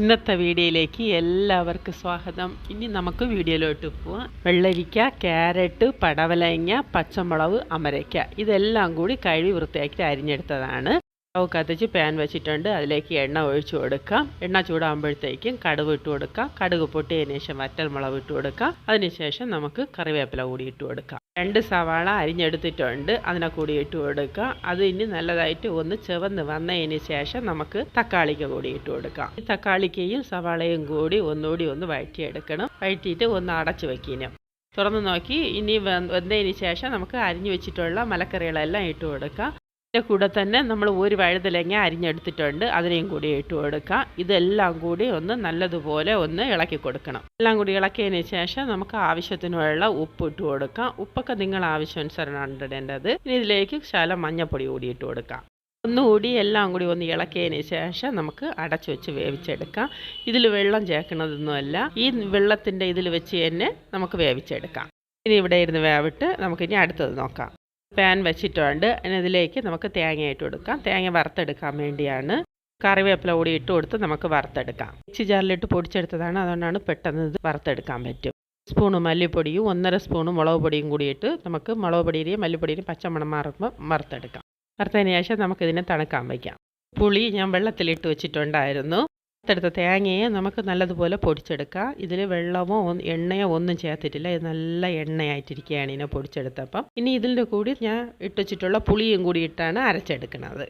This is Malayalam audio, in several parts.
ഇന്നത്തെ വീഡിയോയിലേക്ക് എല്ലാവർക്കും സ്വാഗതം. ഇനി നമുക്ക് വീഡിയോയിലോട്ട് പോവാം. വെള്ളരിക്ക ക്യാരറ്റ് പടവലങ്ങ പച്ചമുളക് അമരയ്ക്ക. ഇതെല്ലാം കൂടി കഴുകി വൃത്തിയാക്കി അരിഞ്ഞെടുത്തതാണ്. സ്റ്റവ് കത്തിച്ച് പാൻ വെച്ചിട്ടുണ്ട്. അതിലേക്ക് എണ്ണ ഒഴിച്ചു കൊടുക്കാം. എണ്ണ ചൂടാകുമ്പോഴത്തേക്കും കടുക് ഇട്ട് കൊടുക്കാം. കടുക് പൊട്ടിയതിന് ശേഷം വറ്റൽമുളക് ഇട്ട് കൊടുക്കാം. അതിനുശേഷം നമുക്ക് കറിവേപ്പില കൂടി ഇട്ട് കൊടുക്കാം. രണ്ട് സവാള അരിഞ്ഞെടുത്തിട്ടുണ്ട്. അതിനെ കൂടി ഇട്ട് കൊടുക്കുക അത് ഇനി നല്ലതായിട്ട് ഒന്ന് ചുവന്ന് വന്നതിന് ശേഷം നമുക്ക് തക്കാളിക്ക് കൂടി ഇട്ട് കൊടുക്കാം. ഈ തക്കാളിക്കയും സവാളയും കൂടി ഒന്നുകൂടി ഒന്ന് വഴറ്റിയെടുക്കണം. വഴറ്റിയിട്ട് ഒന്ന് അടച്ചു വയ്ക്കണം തുറന്ന് നോക്കി. ഇനി വെന്തതിന് ശേഷം നമുക്ക് അരിഞ്ഞു വെച്ചിട്ടുള്ള മലക്കറികളെല്ലാം ഇട്ട് കൊടുക്കാം. ഇതിന്റെ കൂടെ തന്നെ നമ്മൾ ഒരു വഴുതലങ്ങ അരിഞ്ഞെടുത്തിട്ടുണ്ട്. അതിനെയും കൂടി ഇട്ട് കൊടുക്കാം. ഇതെല്ലാം കൂടി ഒന്ന് നല്ലതുപോലെ ഒന്ന് ഇളക്കി കൊടുക്കണം. എല്ലാം കൂടി ഇളക്കിയതിന് ശേഷം നമുക്ക് ആവശ്യത്തിനുള്ള ഉപ്പ് ഇട്ട് കൊടുക്കാം. ഉപ്പൊക്കെ നിങ്ങൾ ആവശ്യാനുസരണമാണ് ഇടേണ്ടത് ഇനി ഇതിലേക്ക് ശകലം മഞ്ഞപ്പൊടി കൂടി ഇട്ട് കൊടുക്കാം. ഒന്നുകൂടി എല്ലാം കൂടി ഒന്ന് ഇളക്കിയതിന് ശേഷം നമുക്ക് അടച്ചു വെച്ച് വേവിച്ചെടുക്കാം. ഇതിൽ വെള്ളം ചേർക്കണതൊന്നുമല്ല ഈ വെള്ളത്തിന്റെ ഇതിൽ വെച്ച് തന്നെ നമുക്ക് വേവിച്ചെടുക്കാം. ഇനി ഇവിടെ ഇരുന്ന് വേവിട്ട് നമുക്കിനി അടുത്തത് നോക്കാം. പാൻ വെച്ചിട്ടുണ്ട്. അതിനതിലേക്ക് നമുക്ക് തേങ്ങ ഇട്ട് കൊടുക്കാം തേങ്ങ വറുത്തെടുക്കാൻ വേണ്ടിയാണ്. കറിവേപ്പില കൂടി ഇട്ട് കൊടുത്ത് നമുക്ക് വറുത്തെടുക്കാം. മിക്സി ജാറിലിട്ട് പൊടിച്ചെടുത്തതാണ്. അതുകൊണ്ടാണ് പെട്ടെന്ന് ഇത് വറുത്തെടുക്കാൻ പറ്റും. സ്പൂണ് മല്ലിപ്പൊടിയും ഒന്നര സ്പൂണ് മുളക് പൊടിയും കൂടി ഇട്ട് നമുക്ക് മുളക് പൊടിയുടെയും മല്ലിപ്പൊടിയുടെയും പച്ചമണം മാറുമ്പോൾ വറുത്തെടുക്കാം. വറുത്തതിന് ശേഷം നമുക്കിതിനെ തണുക്കാൻ വയ്ക്കാം. പുളി ഞാൻ വെള്ളത്തിലിട്ട് വെച്ചിട്ടുണ്ടായിരുന്നു. വറുത്തെടുത്ത തേങ്ങയെ നമുക്ക് നല്ലതുപോലെ പൊടിച്ചെടുക്കാം. ഇതിൽ വെള്ളമോ എണ്ണയോ ഒന്നും ചേർത്തിട്ടില്ല. ഇത് നല്ല എണ്ണയായിട്ടിരിക്കുകയാണ് ഇതിനെ പൊടിച്ചെടുത്തപ്പം. ഇനി ഇതിന്റെ കൂടി ഞാൻ ഇട്ടുവച്ചിട്ടുള്ള പുളിയും കൂടി ഇട്ടാണ് അരച്ചെടുക്കുന്നത്.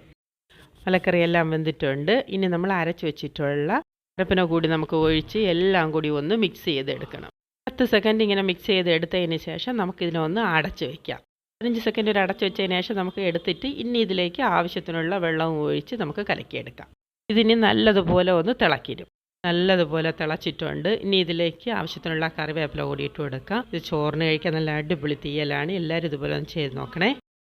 മലക്കറിയെല്ലാം വെന്തിട്ടുണ്ട്. ഇനി നമ്മൾ അരച്ച് വെച്ചിട്ടുള്ള അരപ്പിനെ കൂടി നമുക്ക് ഒഴിച്ച് എല്ലാം കൂടി ഒന്ന് മിക്സ് ചെയ്തെടുക്കണം. പത്ത് സെക്കൻഡ് ഇങ്ങനെ മിക്സ് ചെയ്ത് എടുത്തതിന് ശേഷം നമുക്കിതിനെ ഒന്ന് അടച്ചു വയ്ക്കാം പതിനഞ്ച് സെക്കൻഡ് ഒരു അടച്ച് വെച്ചതിന് ശേഷം നമുക്ക് എടുത്തിട്ട് ഇനി ഇതിലേക്ക് ആവശ്യത്തിനുള്ള വെള്ളവും ഒഴിച്ച് നമുക്ക് കലക്കിയെടുക്കാം. ഇതിനി നല്ലതുപോലെ ഒന്ന് തിളക്കിരും നല്ലതുപോലെ തിളച്ചിട്ടുണ്ട്. ഇനി ഇതിലേക്ക് ആവശ്യത്തിനുള്ള കറിവേപ്പില കൂടി ഇട്ട് കൊടുക്കാം ഇത് ചോറിന് കഴിക്കാൻ നല്ല അടിപൊളി തീയലാണ്. എല്ലാവരും ഇതുപോലെ ഒന്ന് ചെയ്ത് നോക്കണേ.